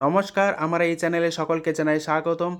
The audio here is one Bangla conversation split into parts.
নমস্কার, আমার এই চ্যানেলে সকলকে জানাই স্বাগতম।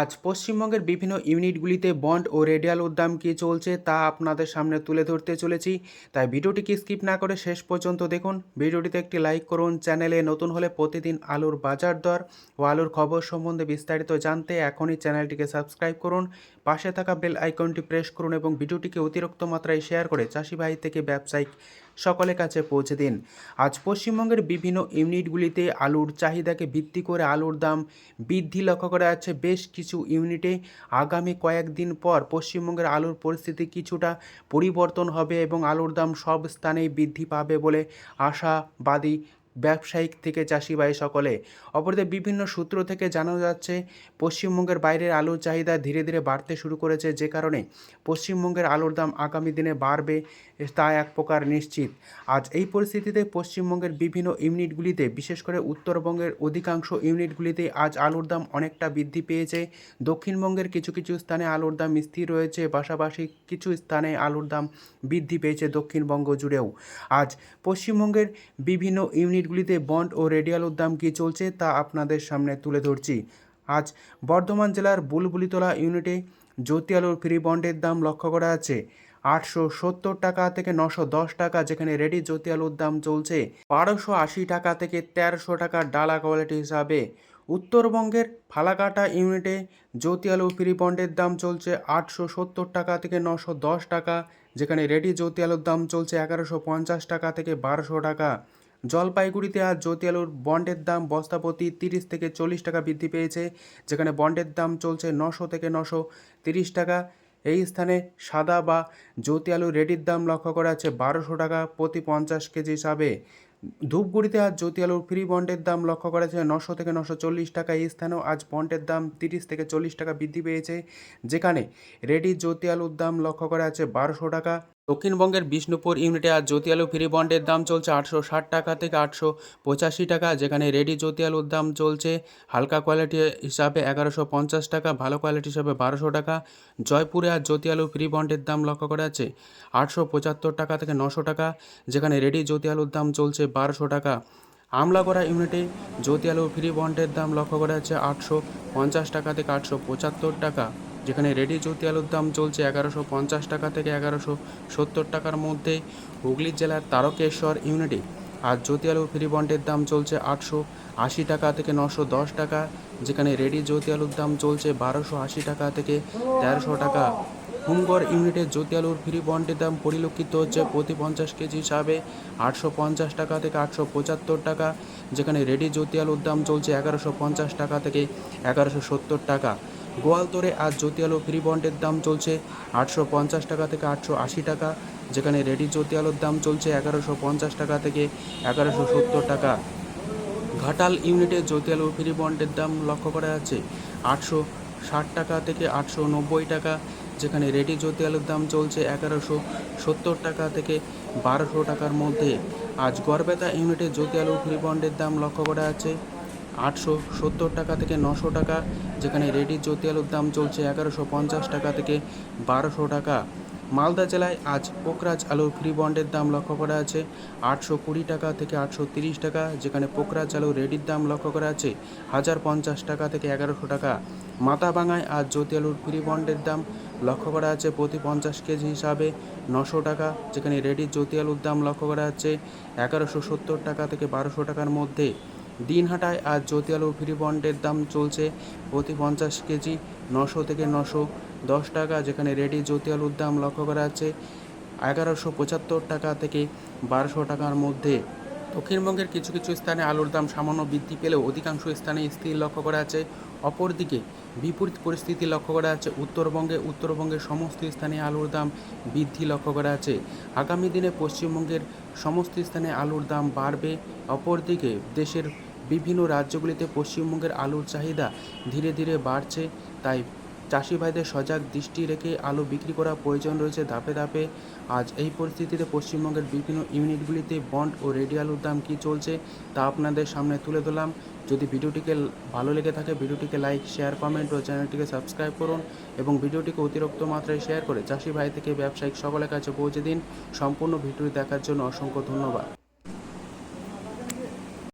আজ পশ্চিমবঙ্গের বিভিন্ন ইউনিটগুলিতে বন্ড ও রেডিয়াল উদ্যাম কী চলছে তা আপনাদের সামনে তুলে ধরতে চলেছি। তাই ভিডিওটিকে স্কিপ না করে শেষ পর্যন্ত দেখুন। ভিডিওটিতে একটি লাইক করুন। চ্যানেলে নতুন হলে প্রতিদিন আলুর বাজার দর ও আলুর খবর সম্বন্ধে বিস্তারিত জানতে এখনই চ্যানেলটিকে সাবস্ক্রাইব করুন। পাশে থাকা বেল আইকনটি প্রেস করুন এবং ভিডিওটিকে অতিরিক্ত মাত্রায় শেয়ার করে চাষি ভাই থেকে ব্যবসায়িক সকলের কাছে পৌঁছে দিন। আজ পশ্চিমবঙ্গের বিভিন্ন ইউনিটগুলিতে আলুর চাহিদাকে ভিত্তি করে আলুর দাম বৃদ্ধি লক্ষ্য করা যাচ্ছে। বেশ কিছু ইউনিটে আগামী কয়েকদিন পর পশ্চিমবঙ্গের আলুর পরিস্থিতি কিছুটা পরিবর্তন হবে এবং আলুর দাম সব স্থানেই বৃদ্ধি পাবে বলে আশাবাদী ব্যবসায়িক থেকে চাষি ভাই সকলে অপরদের বিভিন্ন সূত্র থেকে জানা যাচ্ছে, পশ্চিমবঙ্গের বাইরের আলুর চাহিদা ধীরে ধীরে বাড়তে শুরু করেছে যে কারণে পশ্চিমবঙ্গের আলুর দাম আগামী দিনে বাড়বে তা এক প্রকার নিশ্চিত। আজ এই পরিস্থিতিতে পশ্চিমবঙ্গের বিভিন্ন ইউনিটগুলিতে, বিশেষ করে উত্তরবঙ্গের অধিকাংশ ইউনিটগুলিতে আজ আলুর দাম অনেকটা বৃদ্ধি পেয়েছে। দক্ষিণবঙ্গের কিছু কিছু স্থানে আলুর দাম স্থির রয়েছে, পাশাপাশি কিছু স্থানে আলুর দাম বৃদ্ধি পেয়েছে দক্ষিণবঙ্গ জুড়েও। আজ পশ্চিমবঙ্গের বিভিন্ন ইউনিটগুলিতে বন্ড ও রেডিয়াল উদ্যাম কী চলছে তা আপনাদের সামনে তুলে ধরছি। আজ বর্ধমান জেলার বুলবুলিতলা ইউনিটে জ্যোতি আলুর ফ্রি বন্ডের দাম লক্ষ্য করা আছে। আটশো সত্তর টাকা থেকে নশো দশ টাকা যেখানে রেডি জ্যোতি আলুর দাম চলছে। বারোশো আশি টাকা থেকে তেরোশো টাকা ডালা কোয়ালিটি হিসাবে। উত্তরবঙ্গের ফালাকাটা ইউনিটে জ্যোতি আলু ফ্রি বন্ডের দাম চলছে আটশো সত্তর টাকা থেকে নশো দশ টাকা, যেখানে রেডি জ্যোতি আলুর দাম চলছে এগারোশো পঞ্চাশ টাকা থেকে বারোশো টাকা। জলপাইগুড়িতে আজ জ্যোতি আলুর বন্ডের দাম বস্তাপতি তিরিশ থেকে চল্লিশ টাকা বৃদ্ধি পেয়েছে, যেখানে বন্ডের দাম চলছে নশো থেকে নশো তিরিশ টাকা। এই স্থানে সাদা বা জ্যোতি আলু রেডির দাম লক্ষ্য করা আছে বারোশো টাকা প্রতি পঞ্চাশ কেজি হিসাবে। ধূপগুড়িতে আজ জ্যোতি আলুর ফ্রি বন্ডের দাম লক্ষ্য করা আছে নশো থেকে নশো চল্লিশ টাকা। এই স্থানেও আজ বন্ডের দাম তিরিশ থেকে চল্লিশ টাকা বৃদ্ধি পেয়েছে, যেখানে রেডি জ্যোতি আলুর দাম লক্ষ্য করা আছে বারোশো টাকা। দক্ষিণবঙ্গের বিষ্ণুপুর ইউনিটে আজ জ্যোতি আলু ফ্রি বন্ডের দাম চলছে আটশো ষাট টাকা থেকে আটশো পঁচাশি টাকা, যেখানে রেডি জ্যোতি আলুর দাম চলছে হালকা কোয়ালিটি হিসাবে এগারোশো পঞ্চাশ টাকা, ভালো কোয়ালিটি হিসাবে বারোশো টাকা। জয়পুরে আজ জ্যোতি আলু ফ্রি বন্ডের দাম লক্ষ্য করা আছে আটশো পঁচাত্তর টাকা থেকে নশো টাকা, যেখানে রেডি জ্যোতি আলুর দাম চলছে বারোশো টাকা। আমলাগড়া ইউনিটে জ্যোতি আলু ফ্রি বন্ডের দাম লক্ষ্য করা যাচ্ছে আটশো পঞ্চাশ টাকা থেকে আটশো পঁচাত্তর টাকা। যেখানে রেডি জ্যোতি আলুর দাম চলছে এগারোশো পঞ্চাশ টাকা থেকে এগারোশো সত্তর টাকার মধ্যে। হুগলি জেলার তারকেশ্বর ইউনিটে আর জ্যোতি আলু ফ্রি বন্ডের দাম চলছে আটশো আশি টাকা থেকে নশো দশ টাকা, যেখানে রেডি জ্যোতি আলুর দাম চলছে বারোশো আশি টাকা থেকে তেরোশো টাকা। হুমগড় ইউনিটের জ্যোতি আলুর ফ্রি বন্ডের দাম পরিলক্ষিত হচ্ছে প্রতি পঞ্চাশ কেজি হিসাবে আটশো পঞ্চাশ টাকা থেকে আটশো পঁচাত্তর টাকা, যেখানে রেডি জ্যোতি আলুর দাম চলছে এগারোশো পঞ্চাশ টাকা থেকে এগারোশো সত্তর টাকা। গোয়ালতরে আজ জ্যোতি আলু ফ্রি বন্ডের দাম চলছে আটশো পঞ্চাশ টাকা থেকে আটশো আশি টাকা, যেখানে রেডি জ্যোতি আলুর দাম চলছে এগারোশো পঞ্চাশ টাকা থেকে এগারোশো সত্তর টাকা। ঘাটাল ইউনিটে জ্যোতি আলু ফ্রি বন্ডের দাম লক্ষ্য করা যাচ্ছে আটশো ষাট টাকা থেকে আটশো নব্বই টাকা, যেখানে রেডি জ্যোতি আলুর দাম চলছে এগারোশো সত্তর টাকা থেকে বারোশো টাকার মধ্যে। আজ গড়বেতা ইউনিটে জ্যোতি আলু ফ্রি বন্ডের দাম লক্ষ্য করা যাচ্ছে আটশো সত্তর টাকা থেকে নশো টাকা, যেখানে রেডি জ্যোতি আলুর দাম চলছে এগারোশো পঞ্চাশ টাকা থেকে বারোশো টাকা। মালদা জেলায় আজ পোকরাজ আলুর ফ্রি বন্ডের দাম লক্ষ্য করা আছে, আটশো কুড়ি টাকা থেকে আটশো তিরিশ টাকা, যেখানে পোকরাজ আলু রেডির দাম লক্ষ্য করা আছে হাজার পঞ্চাশ টাকা থেকে এগারোশো টাকা। মাথাভাঙায় আজ জ্যোতি আলুর ফ্রি বন্ডের দাম লক্ষ্য করা আছে, প্রতি পঞ্চাশ কেজি হিসাবে নশো টাকা, যেখানে রেডি জ্যোতি আলুর দাম লক্ষ্য করা আছে, এগারোশো সত্তর টাকা থেকে বারোশো টাকার মধ্যে। দিনহাটায় আজ জ্যোতি আলু ফ্রি বন্ডের দাম চলছে প্রতি পঞ্চাশ কেজি নশো থেকে নশো দশ টাকা, যেখানে রেডি জ্যোতি আলুর দাম লক্ষ্য করা আছে এগারোশো পঁচাত্তর টাকা থেকে বারোশো টাকার মধ্যে। দক্ষিণবঙ্গের কিছু কিছু স্থানে আলুর দাম সামান্য বৃদ্ধি পেলেও অধিকাংশ স্থানে স্থির লক্ষ্য করা আছে। অপরদিকে, বিপরীত পরিস্থিতি লক্ষ্য করা আছে। উত্তরবঙ্গে, উত্তরবঙ্গের সমস্ত স্থানে আলুর দাম বৃদ্ধি লক্ষ্য করা আছে। আগামী দিনে পশ্চিমবঙ্গের সমস্ত স্থানে আলুর দাম বাড়বে। অপরদিকে, দেশের বিভিন্ন রাজ্যগুলিতে পশ্চিমবঙ্গের আলুর চাহিদা ধীরে ধীরে বাড়ছে। তাই চাষি ভাইদের সজাগ দৃষ্টি রেখে আলু বিক্রি করা প্রয়োজন রয়েছে ধাপে ধাপে। আজ এই পরিস্থিতিতে পশ্চিমবঙ্গের বিভিন্ন ইউনিটগুলিতে বন্ড ও রেডি আলুর দাম কী চলছে তা আপনাদের সামনে তুলে ধরলাম। যদি ভিডিওটিকে ভালো লেগে থাকে, ভিডিওটিকে লাইক, শেয়ার, কমেন্ট ও চ্যানেলটিকে সাবস্ক্রাইব করুন এবং ভিডিওটিকে অতিরিক্ত মাত্রায় শেয়ার করে চাষি ভাই থেকে ব্যবসায়িক সকলের কাছে পৌঁছে দিন। সম্পূর্ণ ভিডিও দেখার জন্য অসংখ্য ধন্যবাদ।